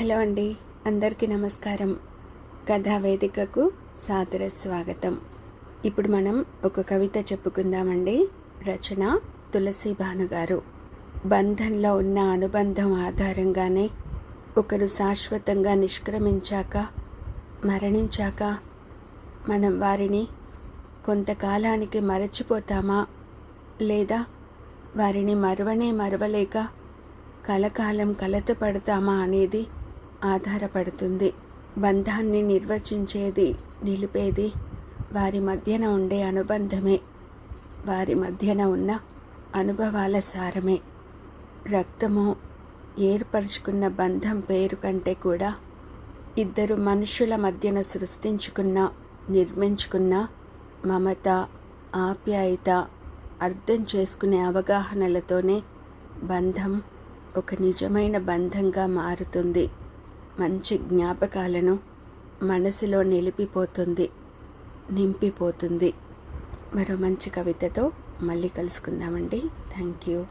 Hello అండి అందరికీ నమస్కారం. కథా వేదికకు సాదర స్వాగతం. ఇప్పుడు మనం ఒక కవిత చెప్పుకుందామండి. రచన తులసి భానుగారు. బంధంలో ఉన్న అనుబంధం ఆధారంగానే ఒకరు శాశ్వతంగా నిష్క్రమించాక మరణించాక మనం వారిని కొంతకాలానికి మరచిపోతామా? లేదా వారిని మరవనే మరవలేక కలకాలం కలత పడతామా అనేది ఆధారపడుతుంది. బంధాన్ని నిర్వచించేది నిలిపేది వారి మధ్యన ఉండే అనుబంధమే. వారి మధ్యన ఉన్న అనుభవాల సారమే. రక్తము ఏర్పరచుకున్న బంధం పేరు కంటే కూడా ఇద్దరు మనుషుల మధ్యన సృష్టించుకున్న నిర్మించుకున్న మమత ఆప్యాయత అర్థం చేసుకునే అవగాహనలతోనే బంధం ఒక నిజమైన బంధంగా మారుతుంది. మంచి జ్ఞాపకాలను మనసులో నిలిపిపోతుంది నింపిపోతుంది. మరో మంచి కవితతో మళ్ళీ కలుసుకుందామండి. Thank you.